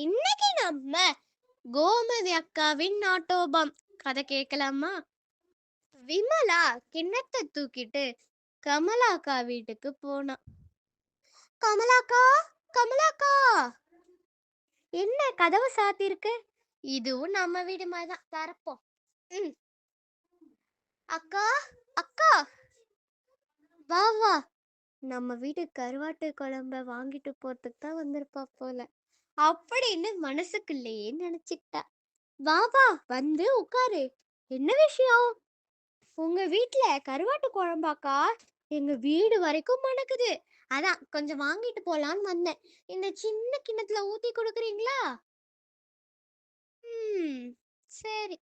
இன்னைக்கு நம்ம கோமதி அக்காவின் ஆட்டோபம் கதை கேட்கலாமா? விமலா கிண்ணத்தை தூக்கிட்டு கமலாக்கா வீட்டுக்கு போனா. கமலாக்கா கமலாக்கா என்ன கதவு சாத்திருக்கு இதுவும் நம்ம வீடு மாதிரி தான் தரப்போம் ம். அக்கா அக்கா! வா வா. நம்ம வீட்டு கருவாட்டு குழம்ப வாங்கிட்டு போறதுக்கு தான் வந்திருப்பா போல. அப்படின்னு மனசுக்குள்ளேயே நினைச்சுக்கிட்டா. வா வா வந்து உட்காரு. என்ன விஷயம்? உங்க வீட்டுல கருவாட்டு குழம்பாக்கா? எங்க வீடு வரைக்கும் மணக்குது. அதான் கொஞ்சம் வாங்கிட்டு போலான்னு வந்தேன். இந்த சின்ன கிண்ணத்துல ஊத்தி கொடுக்குறீங்களா? ம் சரி.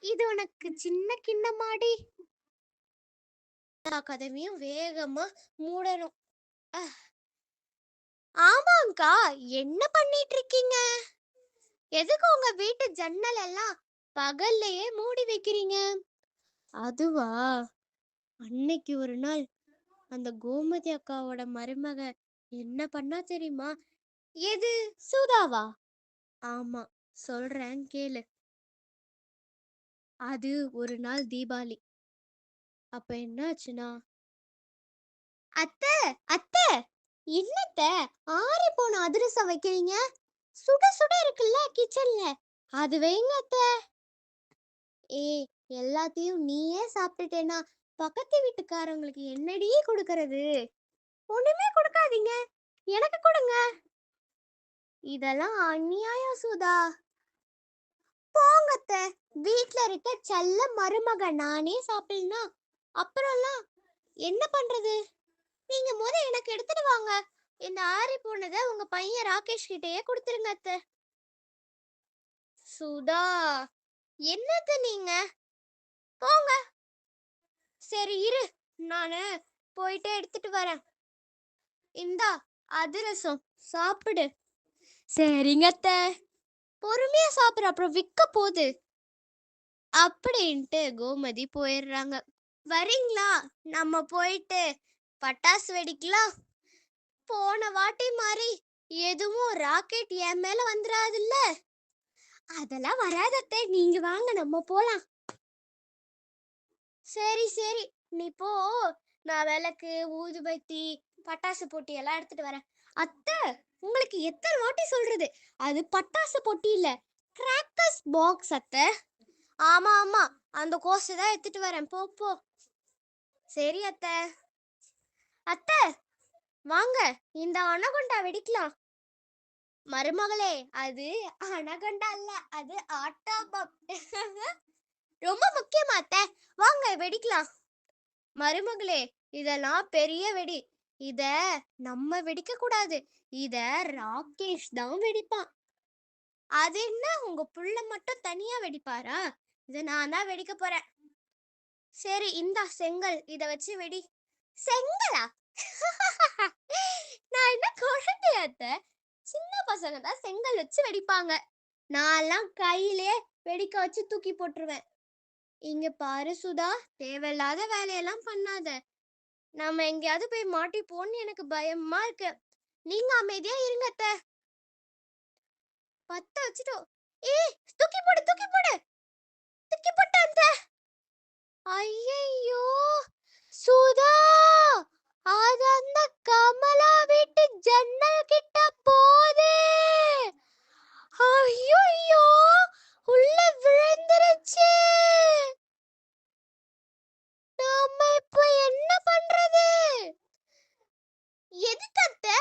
இது உனக்கு சின்ன கிண்ணமாடி? கதவையும் வேகமா மூடணும். ஆமாங்கா. என்ன பண்ணிட்டு இருக்கீங்க எதுக்கு உங்க வீட்டு ஜன்னல் எல்லாம் பகல்லையே மூடி வைக்கிறீங்க? அதுவா? அன்னைக்கு ஒரு நாள் அந்த கோமதி அக்காவோட மருமக என்ன பண்ணா தெரியுமா? எது? சுதாவா? ஆமா சொல்றேன் கேளு. அது ஒரு நாள் தீபாவளி அப்ப என்னாச்சுன்னா அத்தை! அத்தை! என்னத்த? ஆறி போன அதிரசம் வைக்கிறீங்க? சுட சுட இருக்குல்ல கிச்சன்ல. அது வைங்க அத்தை ஏய் எல்லாத்தையும் நீயே சாப்பிட்டுட்டேனா பக்கத்து வீட்டுக்காரங்களுக்கு என்னடி கொடுக்கறது? ஒண்ணுமே கொடுக்காதீங்க. எனக்கு கொடுங்க. இதெல்லாம் அநியாயம் சுதா. போங்கத்த. வீட்ல இருக்க செல்ல மருமக நானே சாப்பிடலாம் அப்புறம்லாம் என்ன பண்றது? நீங்க முத எனக்கு எடுத்துட்டு வாங்க. இந்த ஆறி போனதை உங்க பையன் ராகேஷ் கிட்டேயே கொடுத்துருங்க அத்தை. சுதா என்னத்த நீங்க? போங்க. சரி இரு. நானு போயிட்டு எடுத்துட்டு வரேன். இந்தா அதிரசம். சாப்பிடு. சரிங்க அத்தை. பொறுமையா சாப்பிடு. அப்புறம் விற்க போகுது அப்படின்ட்டு கோமதி போயிடுறாங்க. வரீங்களா? நம்ம போயிட்டு பட்டாசு வெடிக்கலாம். போன வாட்டி மாதிரி எதுவும் ராக்கெட் என் மேல வந்துடாதுல்ல அதெல்லாம் வராதத்தை நீங்க வாங்க நம்ம போலாம். சரி சரி நீ போ. நான் விளக்கு ஊதுபத்தி பட்டாசு போட்டி எல்லாம் எடுத்துட்டு வரேன். அத்தை உங்களுக்கு எத்தனை வாட்டி சொல்றது? அது பட்டாசு பொட்டி இல்ல கிராக்கர்ஸ் பாக்ஸ் அத்தை. ஆமா ஆமா அந்த கோஸை தான் எடுத்துட்டு வரேன். போ போ. சரி அத்தை. அத்தை வாங்க இந்த அனகொண்டா வெடிக்கலாம். மருமகளே அது அனகொண்டா இல்ல அது ஆட்டாபம். ரொம்ப முக்கியமா அத்தை. வாங்க வெடிக்கலாம். மருமகளே இதெல்லாம் பெரிய வெடி. இத நம்ம வெடிக்க கூடாது. இத ராகேஷ் தான் வெடிப்பான். அது என்ன? உங்க புள்ள மட்டும் தனியா வெடிப்பாரா? இத நான் தான் வெடிக்க போறேன். சரி இந்தா செங்கல். இத வச்சு வெடி. செங்கலா? நான் என்ன குழந்தையாத்த? சின்ன பசங்க தான் செங்கல் வச்சு வெடிப்பாங்க. நான்லாம் கையிலே வெடிக்க வச்சு தூக்கி போட்டுருவேன். இங்க பாரு சுதா தேவையில்லாத வேலையெல்லாம் பண்ணாத. நாம எங்கேயாவது போய் மாட்டிப்போன்னு எனக்கு பயமா இருக்கு. நீங்க அமைதியா இருங்க அத்தை. பத்த வச்சுட்டோம் ஏய் தூக்கி போடு தூக்கி போடு. தூக்கி போட்டேன் அந்த ஐயையோ! சுதா அது அந்த கமலா வீட்டு ஜன்னல் கிட்ட போதே ஐயோ உள்ள விழுந்துருச்சு நாம இப்போ என்ன பண்றது எதுக்கு அத்தை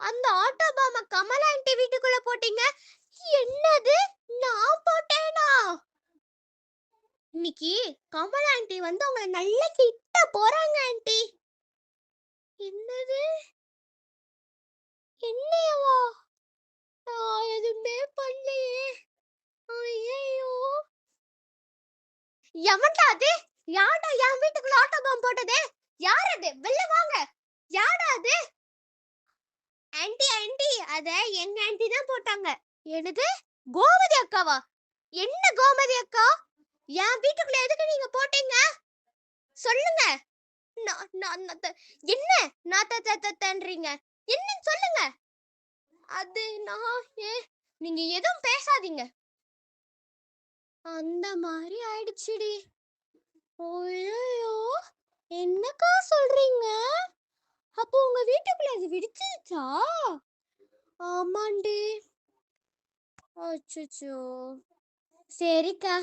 அந்த ஆட்டோ பாம கமலா ஆண்டி வீட்டுக்குள்ள போட்டீங்க என்னது? நான் போட்டேனா? இன்னைக்கு கமலா ஆண்டி வந்து உங்களை நல்ல கிட்ட போறாங்க ஆண்டி என்னது? என்னையவா? நான் எதுவுமே பண்ணலையே. ஐயோ எவன்டா அது? யார்டா என் வீட்டுக்குள்ள ஆட்டோ பாம் போட்டது? யார் அது? வெளில வாங்க யாரா அது ஆன்ட்டி ஆன்ட்டி அத எங்க ஆன்ட்டி தான் போட்டாங்க. எனது கோமதி அக்காவா? என்ன கோமதி அக்கா? என் வீட்டுக்குள்ள எதுக்கு நீங்க போட்டீங்க? சொல்லுங்க. நான்- நான்- த- என்ன நான் என்னன்னு சொல்லுங்க. அது நான் ஏ நீங்க எதுவும் பேசாதீங்க. அந்த மாதிரி ஆயிடுச்சுடி. ஓய்யோ என்னக்கா சொல்றீங்க? அப்போ உங்க வீட்டுக்குள்ள அது வெடிச்சிருச்சா ஆமாண்டி. அச்சோ சரிக்கா.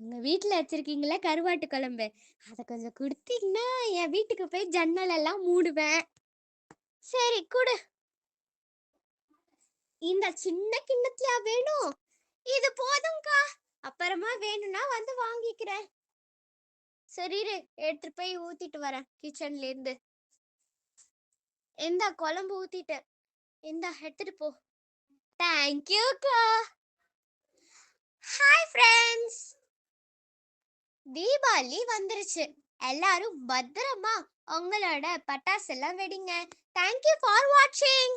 உங்க வீட்டுல வச்சிருக்கீங்களா கருவாட்டு குழம்பு. அதை கொஞ்சம் கொடுத்தீங்கன்னா என் வீட்டுக்கு போய் ஜன்னல் எல்லாம் மூடுவேன். சரி கொடு. இந்த சின்ன கிண்ணத்துலயா வேணும். இது போதும்க்கா. அப்புறமா வேணும்னா வந்து வாங்கிக்கிறேன். சரி எடுத்துட்டு போய் ஊத்திட்டு வரேன் கிச்சன்ல இருந்து. எந்தா குழம்பு ஊத்திட்டேன். இந்தா எடுத்துட்டு போ. தேங்க்யூக்கா ஹாய் ஃப்ரெண்ட்ஸ் தீபாவளி வந்துருச்சு. எல்லாரும் பத்திரமா உங்களோட பட்டாசு எல்லாம் வெடிங்க தேங்க்யூ ஃபார் வாட்சிங்